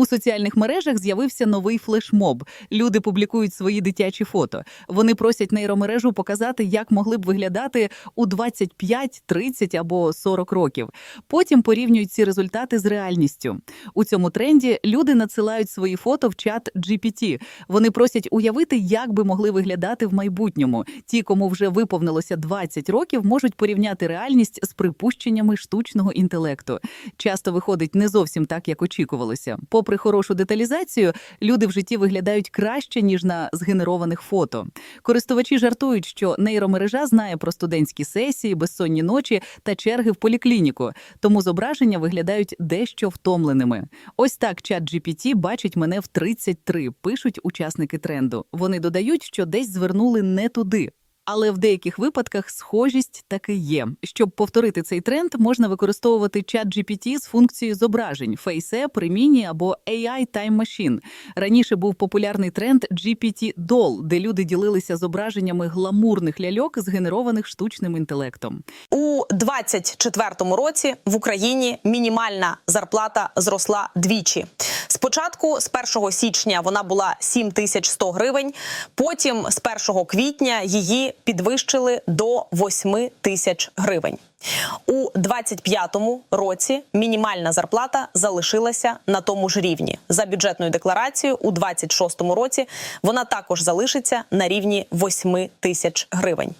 У соціальних мережах з'явився новий флешмоб. Люди публікують свої дитячі фото. Вони просять нейромережу показати, як могли б виглядати у 25, 30 або 40 років. Потім порівнюють ці результати з реальністю. У цьому тренді люди надсилають свої фото в чат GPT. Вони просять уявити, як би могли виглядати в майбутньому. Ті, кому вже виповнилося 20 років, можуть порівняти реальність з припущеннями штучного інтелекту. Часто виходить не зовсім так, як очікувалося. Попри хорошу деталізацію, люди в житті виглядають краще ніж на згенерованих фото. Користувачі жартують, що нейромережа знає про студентські сесії, безсонні ночі та черги в поліклініку, тому зображення виглядають дещо втомленими. Ось так чат GPT бачить мене в 33, пишуть учасники тренду. Вони додають, що десь звернули не туди. Але в деяких випадках схожість таки є. Щоб повторити цей тренд, можна використовувати чат GPT з функцією зображень FaceApp, Remini або AI Time Machine. Раніше був популярний тренд GPT Doll, де люди ділилися зображеннями гламурних ляльок, згенерованих штучним інтелектом. У 24-му році в Україні мінімальна зарплата зросла двічі. Спочатку з 1 січня вона була 7100 гривень. Потім з 1 квітня її підвищили до 8 тисяч гривень. У 25-му році мінімальна зарплата залишилася на тому ж рівні. За бюджетною декларацією у 26-му році вона також залишиться на рівні 8 тисяч гривень.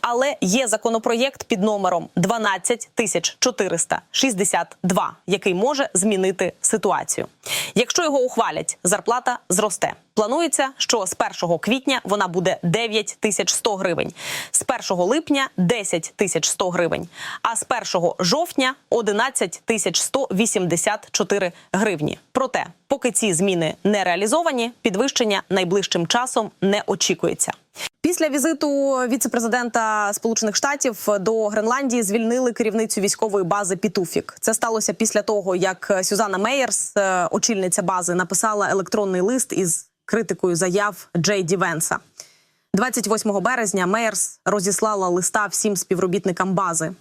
Але є законопроєкт під номером 12462, який може змінити ситуацію. Якщо його ухвалять, зарплата зросте. Планується, що з 1 квітня вона буде 9100 гривень, з 1 липня 10 тисяч 100 гривень, а з 1 жовтня 11 тисяч 184 гривні. Проте, поки ці зміни не реалізовані, підвищення найближчим часом не очікується. Після візиту віцепрезидента Сполучених Штатів до Гренландії звільнили керівницю військової бази Пітуфік. Це сталося після того, як Сюзанна Мейерс, е, очільниця бази, написала електронний лист із критикою заяв Джей Ді Венса. 28 березня Мейерс розіслала листа всім співробітникам бази.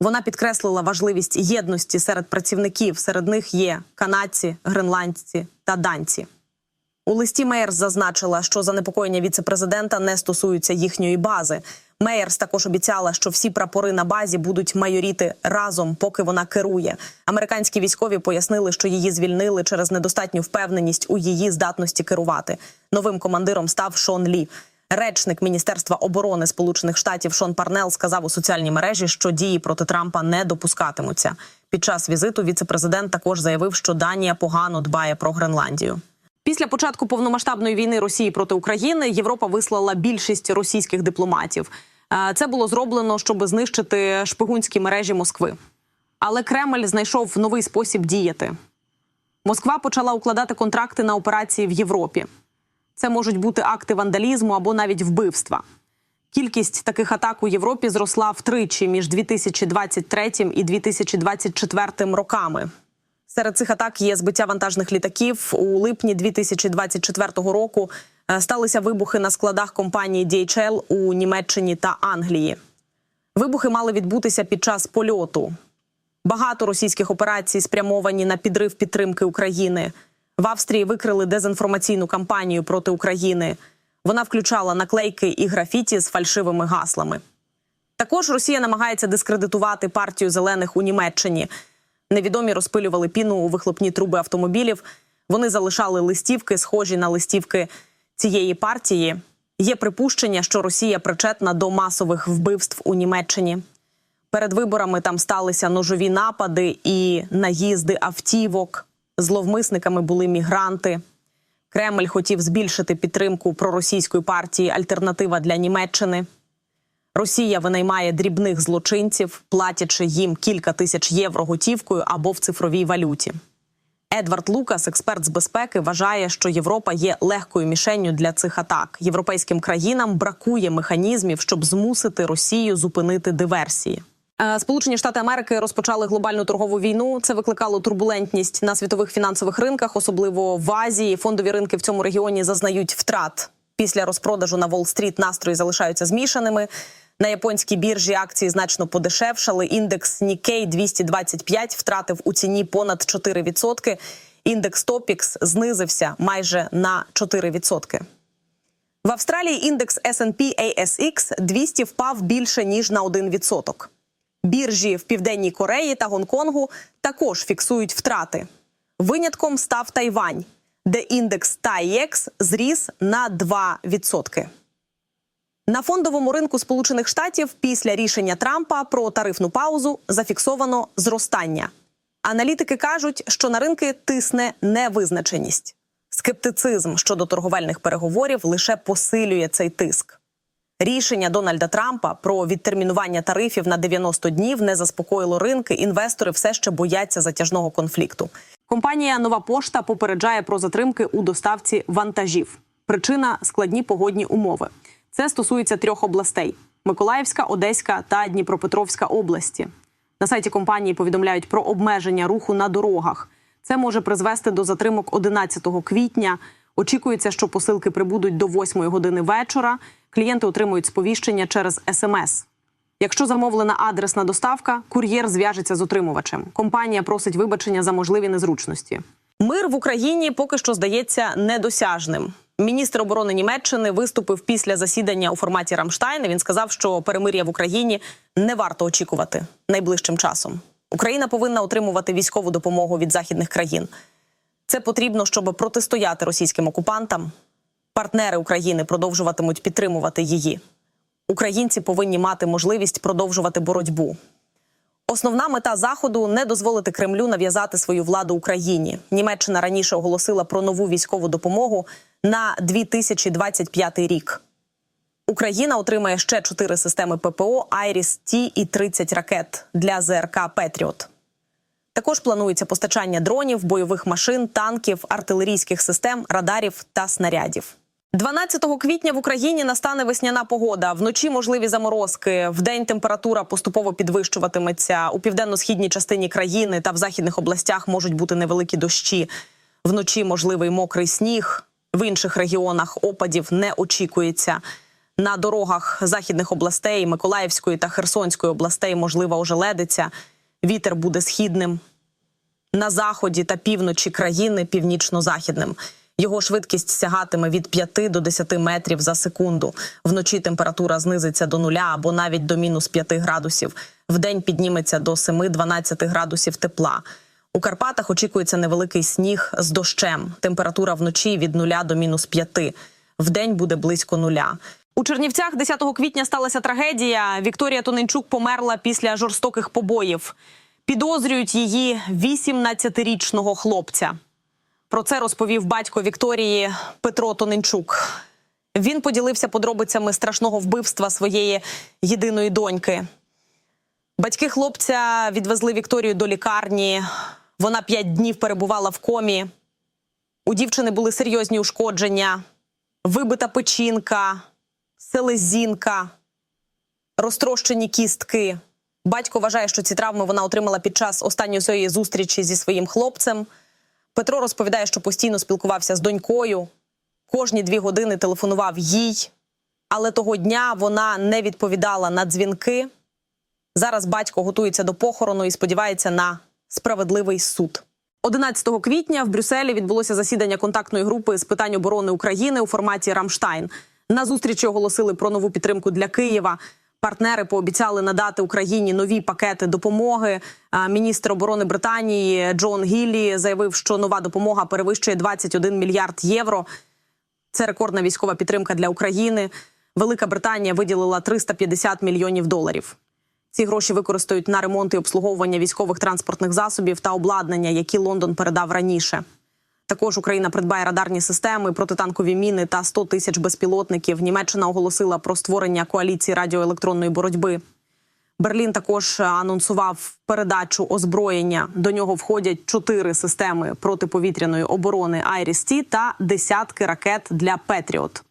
Вона підкреслила важливість єдності серед працівників. Серед них є канадці, гренландці та данці. У листі Мейерс зазначила, що занепокоєння віцепрезидента не стосуються їхньої бази. Мейерс також обіцяла, що всі прапори на базі будуть майоріти разом, поки вона керує. Американські військові пояснили, що її звільнили через недостатню впевненість у її здатності керувати. Новим командиром став Шон Лі. Речник Міністерства оборони Сполучених Штатів Шон Парнел сказав у соціальній мережі, що дії проти Трампа не допускатимуться. Під час візиту віцепрезидент також заявив, що Данія погано дбає про Гренландію. Після початку повномасштабної війни Росії проти України Європа вислала більшість російських дипломатів. Е, Це було зроблено, щоб знищити шпигунські мережі Москви. Але Кремль знайшов новий спосіб діяти. Москва почала укладати контракти на операції в Європі. Це можуть бути акти вандалізму або навіть вбивства. Кількість таких атак у Європі зросла втричі між 2023 і 2024 роками. Серед цих атак є збиття вантажних літаків. У липні 2024 року е, сталися вибухи на складах компанії DHL у Німеччині та Англії. Вибухи мали відбутися під час польоту. Багато російських операцій спрямовані на підрив підтримки України. В Австрії викрили дезінформаційну кампанію проти України. Вона включала наклейки і графіті з фальшивими гаслами. Також Росія намагається дискредитувати партію зелених у Німеччині. Невідомі розпилювали піну у вихлопні труби автомобілів. Вони залишали листівки, схожі на листівки цієї партії. Є припущення, що Росія причетна до масових вбивств у Німеччині. Перед виборами там сталися ножові напади і наїзди автівок. Зловмисниками були мігранти. Кремль хотів збільшити підтримку проросійської партії Альтернатива для Німеччини. Росія винаймає дрібних злочинців, платячи їм кілька тисяч євро готівкою або в цифровій валюті. Едвард Лукас, експерт з безпеки, вважає, що Європа є легкою мішенню для цих атак. Європейським країнам бракує механізмів, щоб змусити Росію зупинити диверсії. Е, Сполучені Штати Америки розпочали глобальну торгову війну. Це викликало турбулентність на світових фінансових ринках, особливо в Азії. Фондові ринки в цьому регіоні зазнають втрат. Після розпродажу на Уолл-стріт настрої залишаються змішаними. На японській біржі акції значно подешевшали. Індекс Nikkei 225 втратив у ціні понад 4%. Індекс Топікс знизився майже на 4%. В Австралії індекс S&P ASX 200 впав більше ніж на 1%. Біржі в Південній Кореї та Гонконгу також фіксують втрати. Винятком став Тайвань, де індекс TAIEX зріс на 2%. На фондовому ринку Сполучених Штатів після рішення Трампа про тарифну паузу зафіксовано зростання. Аналітики кажуть, що на ринки тисне невизначеність. Скептицизм щодо торговельних переговорів лише посилює цей тиск. Рішення Дональда Трампа про відтермінування тарифів на 90 днів не заспокоїло ринки. Інвестори все ще бояться затяжного конфлікту. Компанія Нова Пошта попереджає про затримки у доставці вантажів. Причина складні погодні умови. Це стосується трьох областей: Миколаївська, Одеська та Дніпропетровська області. На сайті компанії повідомляють про обмеження руху на дорогах. Це може призвести до затримок 11 квітня. Очікується, що посилки прибудуть до 8 години вечора. Клієнти отримують сповіщення через смс. Якщо замовлена адресна доставка, кур'єр зв'яжеться з отримувачем. Компанія просить вибачення за можливі незручності. Мир в Україні поки що здається недосяжним. Міністр оборони Німеччини виступив після засідання у форматі Рамштайна. Він сказав, що перемир'я в Україні не варто очікувати найближчим часом. Україна повинна отримувати військову допомогу від західних країн. Це потрібно, щоб протистояти російським окупантам. Партнери України продовжуватимуть підтримувати її. Українці повинні мати можливість продовжувати боротьбу. Основна мета заходу не дозволити Кремлю нав'язати свою владу Україні. Німеччина раніше оголосила про нову військову допомогу на 2025 рік. Україна отримає ще чотири системи ППО Айріс Ті і 30 ракет для ЗРК Петріот. Також планується постачання дронів, бойових машин, танків, артилерійських систем, радарів та снарядів. 12 квітня в Україні настане весняна погода. Вночі можливі заморозки. Вдень температура поступово підвищуватиметься. У південно-східній частині країни та в західних областях можуть бути невеликі дощі. Вночі можливий мокрий сніг. В інших регіонах опадів не очікується. На дорогах західних областей Миколаївської та Херсонської областей можлива ожеледиця. Вітер буде східним. На заході та півночі країни північно-західним. Його швидкість сягатиме від 5 до 10 метрів за секунду. Вночі температура знизиться до нуля або навіть до мінус 5 градусів. Вдень підніметься до 7-12 градусів тепла. У Карпатах очікується невеликий сніг з дощем. Температура вночі від 0 до мінус 5. Вдень буде близько нуля. У Чернівцях 10 квітня сталася трагедія. Вікторія Тоненчук померла після жорстоких побоїв. Підозрюють її 18-річного хлопця. Про це розповів батько Вікторії Петро Тоненчук. Він поділився подробицями страшного вбивства своєї єдиної доньки. Батьки хлопця відвезли Вікторію до лікарні. Вона п'ять днів перебувала в комі. У дівчини були серйозні ушкодження, вибита печінка, селезінка, розтрощені кістки. Батько вважає, що ці травми вона отримала під час останньої своєї зустрічі зі своїм хлопцем. Петро розповідає, що постійно спілкувався з донькою, кожні дві години телефонував їй, але того дня вона не відповідала на дзвінки. Зараз батько готується до похорону і сподівається на справедливий суд. 11 квітня в Брюсселі відбулося засідання контактної групи з питань оборони України у форматі Рамштайн. На зустрічі оголосили про нову підтримку для Києва. Партнери пообіцяли надати Україні нові пакети допомоги. Міністр оборони Британії Джон Гіллі заявив, що нова допомога перевищує 21 мільярд євро. Це рекордна військова підтримка для України. Велика Британія виділила 350 мільйонів доларів. Ці гроші використають на ремонт і обслуговування військових транспортних засобів та обладнання, які Лондон передав раніше. Також Україна придбає радарні системи, протитанкові міни та 100 тисяч безпілотників. Німеччина оголосила про створення коаліції радіоелектронної боротьби. Берлін також анонсував передачу озброєння. До нього входять чотири системи протиповітряної оборони «Айріс-Ті» та десятки ракет для Петріот.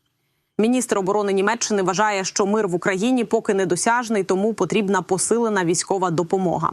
Міністр оборони Німеччини вважає, що мир в Україні поки недосяжний, тому потрібна посилена військова допомога.